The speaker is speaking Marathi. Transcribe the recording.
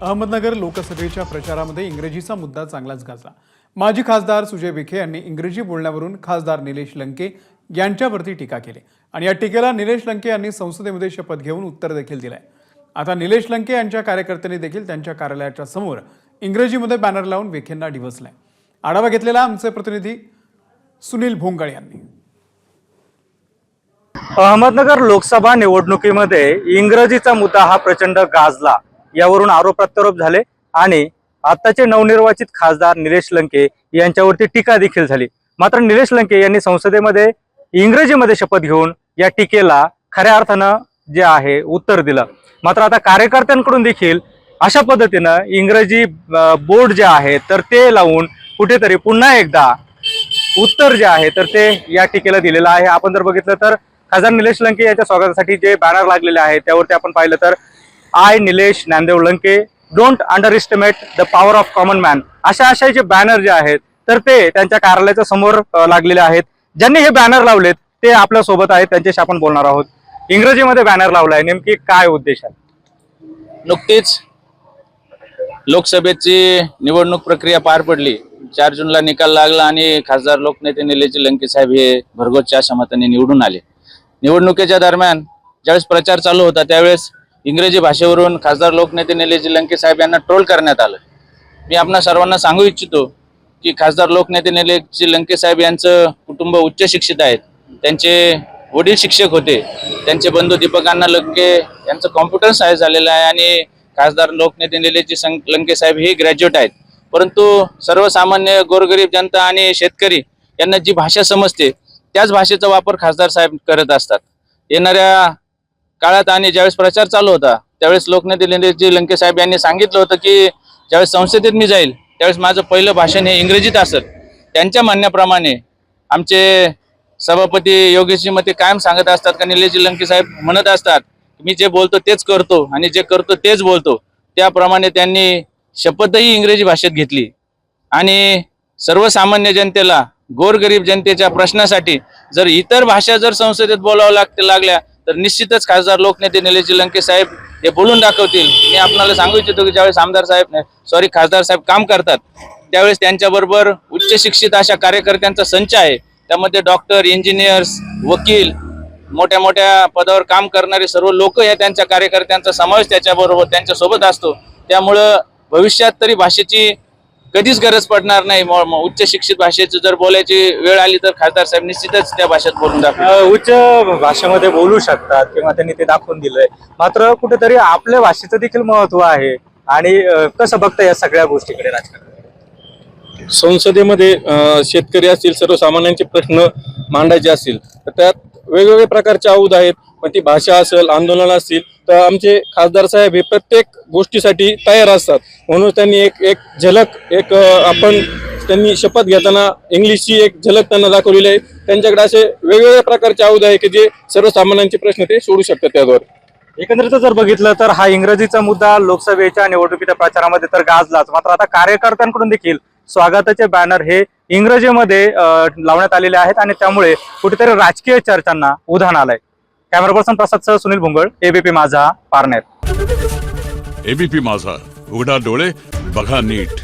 अहमदनगर लोकसभेच्या प्रचारामध्ये इंग्रजीचा मुद्दा चांगलाच गाजला. माजी खासदार सुजय विखे यांनी इंग्रजी बोलण्यावरून खासदार निलेश लंके यांच्यावरती टीका केली आणि या टीकेला निलेश लंके यांनी संसदेमध्ये शपथ घेऊन उत्तर देखील दिलंय. आता निलेश लंके यांच्या कार्यकर्त्यांनी देखील त्यांच्या कार्यालयाच्या समोर इंग्रजीमध्ये बॅनर लावून विखेंना डिवसलाय आढावा घेतलेला आमचे प्रतिनिधी सुनील भोंगळ यांनी. अहमदनगर लोकसभा निवडणुकीमध्ये इंग्रजीचा मुद्दा हा प्रचंड गाजला. यावरून आरोप प्रत्यारोप झाले आणि आताचे नवनिर्वाचित खासदार निलेश लंके यांच्यावरती टीका देखील झाली. मात्र निलेश लंके यांनी संसदेमध्ये इंग्रजीमध्ये शपथ घेऊन या टीकेला खऱ्या अर्थानं जे आहे उत्तर दिलं. मात्र आता कार्यकर्त्यांकडून देखील अशा पद्धतीनं इंग्रजी बोर्ड जे आहे तर ते लावून कुठेतरी पुन्हा एकदा उत्तर जे आहे तर ते या टीकेला दिलेलं आहे. आपण जर बघितलं तर खासदार निलेश लंके यांच्या स्वागतासाठी जे बॅनर लागलेले आहे त्यावरती आपण पाहिलं तर I Nilesh Dnyandev Lanke don't underestimate the power of common man अशा अशा जे बॅनर जे आहेत तर ते त्यांच्या कार्यालयाच्या समोर लागलेले आहेत. ज्यांनी हे बॅनर लावलेत ते आपल्यासोबत आहेत त्यांच्याशी आपण बोलणार आहोत. इंग्रजीमध्ये बॅनर लावलाय नेमकी काय उद्देश आहे? नुकतीच लोकसभेची निवडणूक प्रक्रिया पार पडली. चार जूनला निकाल लागला आणि खासदार लोकनेते निलेश लंके साहेब हे भरघोसच्या अशा मताने निवडून आले. निवडणुकीच्या दरम्यान ज्यावेळेस प्रचार चालू होता त्यावेळेस इंग्रजी भाषेवरून खासदार लोकनेते निलेश लंके साहेब यांना ट्रोल करण्यात आलं. मी आपणा सर्वांना सांगू इच्छितो की खासदार लोकनेते निलेश लंके साहेब यांचं कुटुंब उच्च शिक्षित आहेत. त्यांचे वडील शिक्षक होते. त्यांचे बंधू दीपकांना लंके यांचं कॉम्प्युटर सायन्स झालेलं आहे आणि खासदार लोकनेते निलेश सं- लंके साहेब हे ग्रॅज्युएट आहेत. परंतु सर्वसामान्य गोरगरीब जनता आणि शेतकरी यांना जी भाषा समजते त्याच भाषेचा वापर खासदार साहेब करत असतात. येणाऱ्या काळात आणि ज्यावेळेस प्रचार चालू होता त्यावेळेस लोकनेते लंके साहेब यांनी सांगितलं होतं की ज्यावेळेस संसदेत मी जाईल त्यावेळेस माझं पहिलं भाषण हे इंग्रजीत असत त्यांच्या म्हणण्याप्रमाणे आमचे सभापती योगेशजी मते कायम सांगत असतात का निलेशजी लंके साहेब म्हणत असतात मी जे बोलतो तेच करतो आणि जे करतो तेच बोलतो. त्याप्रमाणे त्यांनी शपथही इंग्रजी भाषेत घेतली. आणि सर्वसामान्य जनतेला गोरगरीब जनतेच्या प्रश्नासाठी जर इतर भाषा जर संसदेत बोलावं लागते लागल्या तर निश्चितच खासदार लोकनेते निलेश लंके साहेब हे बोलून दाखवतील. मी आपल्याला सांगू इच्छितो की ज्यावेळेस आमदार साहेब सॉरी खासदार साहेब काम करतात त्यावेळेस त्यांच्याबरोबर उच्च शिक्षित अशा कार्यकर्त्यांचा संच आहे. त्यामध्ये डॉक्टर इंजिनियर्स वकील मोठ्या मोठ्या पदावर काम करणारे सर्व लोक या त्यांच्या कार्यकर्त्यांचा समावेश त्याच्याबरोबर त्यांच्यासोबत असतो. त्यामुळं भविष्यात तरी भाषेची कधीच गरज पडणार नाही. म- म- उच्च शिक्षित भाषेची जर बोलायची वेळ आली तर खासदार साहेब निश्चितच त्या भाषेत बोलून दाखवतील. अ, उच्च भाषेमध्ये बोलू शकतात किंवा त्यांनी ते दाखवून दिलंय. मात्र कुठेतरी आपल्या भाषेचं देखील महत्त्व आहे. आणि कसं बघता या सगळ्या गोष्टीकडे राजकारण? संसदेमध्ये शेतकरी असतील सर्वसामान्यांचे प्रश्न मांडायचे असतील तर त्यात वेगवेगळ्या प्रकारचे आऊद आहेत. पण ती भाषा असेल आंदोलन असतील तर आमचे खासदार साहेब हे प्रत्येक गोष्टीसाठी तयार असतात. म्हणून त्यांनी एक एक झलक एक आपण त्यांनी शपथ घेताना इंग्लिशची एक झलक त्यांना दाखवलेली आहे. त्यांच्याकडे असे वेगवेगळ्या प्रकारचे आऊद आहे की जे सर्वसामान्यांचे प्रश्न ते सोडू शकतात त्याद्वारे. एकंदरीत जर बघितलं तर हा इंग्रजीचा मुद्दा लोकसभेच्या निवडणुकीच्या प्रचारामध्ये तर गाजलाच. मात्र आता कार्यकर्त्यांकडून देखील स्वागताचे बॅनर हे इंग्रजीमध्ये लावण्यात आलेले आहेत आणि त्यामुळे कुठेतरी राजकीय चर्चांना उधाण आलंय. कॅमेरा पर्सन प्रसाद सह सुनील भुंगळ एबीपी माझा पारनेर. एबीपी माझा. उघडा डोळे बघा नीट.